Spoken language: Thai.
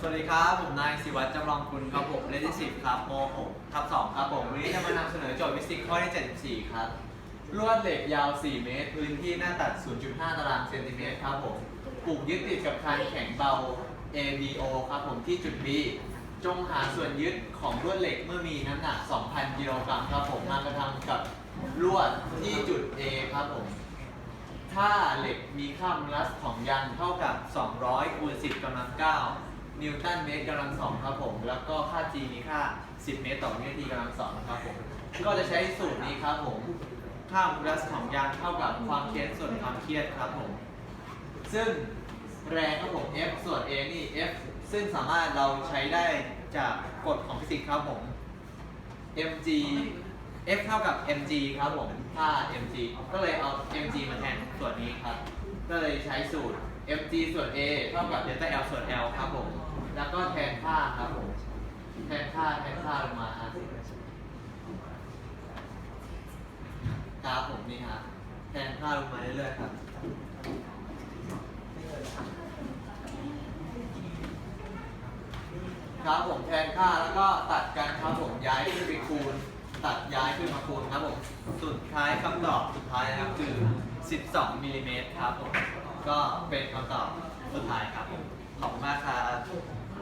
สวัสดีครับ ผมนายศิวัตรจำลองคุณครับผมเลขที่10ครับม6ทับ2ครับผมวันนี้จะมานำเสนอโจทย์ฟิสิกส์ข้อที่74 ครับ ลวดเหล็กยาว 4 เมตร พื้นที่หน้าตัด 0.5 ตารางเซนติเมตรครับผมผูกยึดติดกับคานแข็งเบา ABO ครับผมที่จุด B จงหาส่วนยึดของลวดเหล็กเมื่อมีน้ำหนัก 2,000 กิโลกรัมครับผมมากระทำกับลวดที่จุด A ครับผมถ้าเหล็กมีค่าโมลัสของยางเท่ากับ 200คูณ10กำลัง9 นิวตันเมตรกำลัง2ครับผม แล้วก็ค่า G มีค่า 10 เมตรต่อวินาทีกำลัง2ครับผม ก็จะใช้สูตรนี้ครับผม ค่าโมลัสของยางเท่ากับความเครียดส่วนความเครียดครับผม ซึ่งแรงครับผม F ส่วน A นี่ F ซึ่งสามารถเราใช้ได้จากกฎของฟิสิกส์ครับผม mg f เท่ากับ mg ครับผมค่า mg ก็เลยเอา mg มาแทนส่วนนี้ครับ ก็เลยใช้สูตร mg ส่วน a เท่ากับ delta l ส่วน l ครับผม แล้วก็แทนค่าครับผมแทนค่าแทนค่าลงมาอะครับผมนี่ฮะแทนค่าลงมาเรื่อยๆครับครับผมแทนค่าแล้วก็ตัดกันครับผมย้ายขึ้นไปคูณ ตัดย้ายขึ้นมาคูณครับผมสุดท้ายคำตอบสุดท้ายนะครับคือ 12มิลลิเมตรครับผมก็เป็นคำตอบสุดท้ายครับผมขอบคุณมากครับ